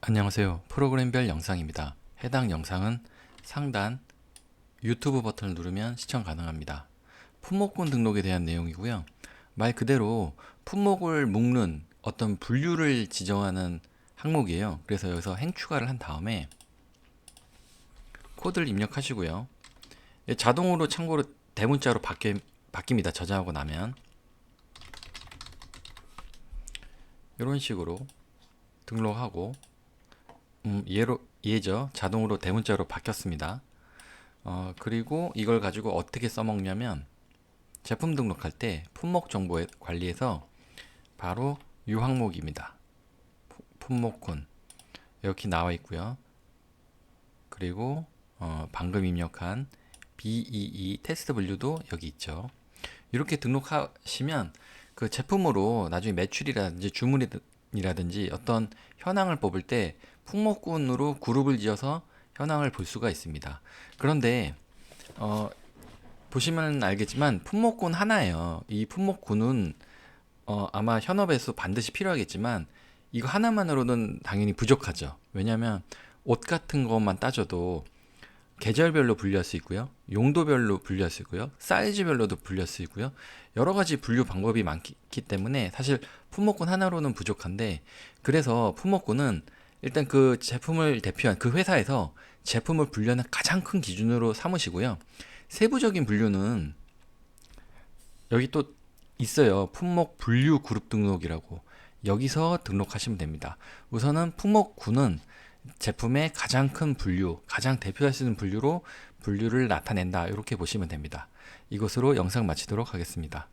안녕하세요. 프로그램별 영상입니다. 해당 영상은 상단 유튜브 버튼을 누르면 시청 가능합니다. 품목군 등록에 대한 내용이고요. 말 그대로 품목을 묶는 어떤 분류를 지정하는 항목이에요. 그래서 여기서 행 추가를 한 다음에 코드를 입력하시고요. 예, 자동으로 참고로 대문자로 바뀌, 바뀝니다. 저장하고 나면 이런 식으로 등록하고 음, 얘로 얘죠. 자동으로 대문자로 바뀌었습니다. 어, 그리고 이걸 가지고 어떻게 써먹냐면 제품 등록할 때 품목 정보 관리에서 바로 이 항목입니다. 푸- 품목군 이렇게 나와 있고요. 그리고 어, 방금 입력한 BEE 테스트 분류도 여기 있죠. 이렇게 등록하시면 그 제품으로 나중에 매출이라든지 주문이라든지 어떤 현황을 뽑을 때 품목군으로 그룹을 지어서 현황을 볼 수가 있습니다. 그런데 어, 보시면 알겠지만 품목군 하나예요. 이 품목군은 어, 아마 현업에서 반드시 필요하겠지만 이거 하나만으로는 당연히 부족하죠. 왜냐하면 옷 같은 것만 따져도 계절별로 분류할 수 있고요. 용도별로 분류할 수 있고요. 사이즈별로도 분류할 수 있고요. 여러 가지 분류 방법이 많기 때문에 사실 품목군 하나로는 부족한데 그래서 품목군은 일단 그 제품을 대표한 그 회사에서 제품을 분류하는 가장 큰 기준으로 삼으시고요. 세부적인 분류는 여기 또 있어요. 품목 분류 그룹 등록이라고. 여기서 등록하시면 됩니다. 우선은 품목군은 제품의 가장 큰 분류, 가장 대표할 수 있는 분류로 분류를 나타낸다. 이렇게 보시면 됩니다. 이것으로 영상 마치도록 하겠습니다.